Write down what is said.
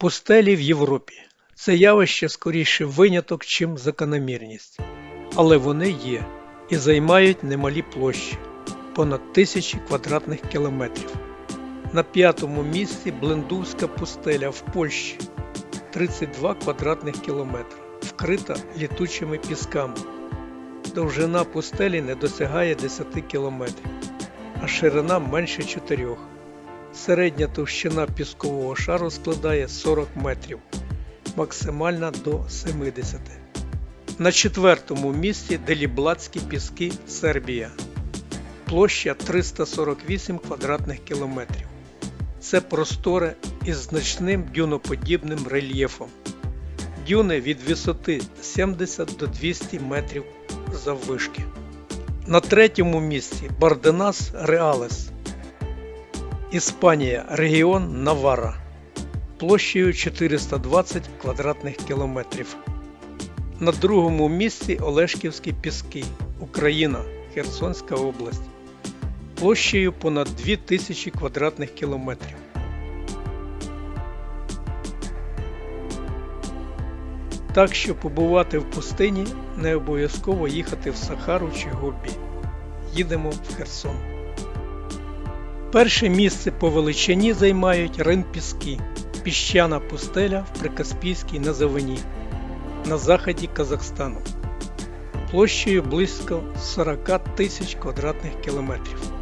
Пустелі в Європі це явище скоріше виняток, чим закономірність. Але вони є і займають немалі площі понад тисячі квадратних кілометрів. На п'ятому місці Блендувська пустеля в Польщі 32 квадратних кілометри, вкрита літучими пісками. Довжина пустелі не досягає 10 кілометрів, а ширина менше 4. Середня товщина піскового шару складає 40 метрів, максимальна до 70. На четвертому місці Деліблатські піски Сербія. Площа 348 квадратних кілометрів. Це просторе із значним дюноподібним рельєфом. Дюни від висоти 70 до 200 метрів заввишки. На третьому місці Барденас Реалес. Іспанія, регіон Навара площею 420 квадратних кілометрів. На другому місці Олешківські піски, Україна, Херсонська область, площею понад 2000 квадратних кілометрів. Так що побувати в пустині не обов'язково їхати в Сахару чи Гоббі. Їдемо в Херсон. Перше місце по величині займають Рин-Піски, піщана пустеля в Прикаспійській Назовині на заході Казахстану, площею близько 40 тисяч квадратних кілометрів.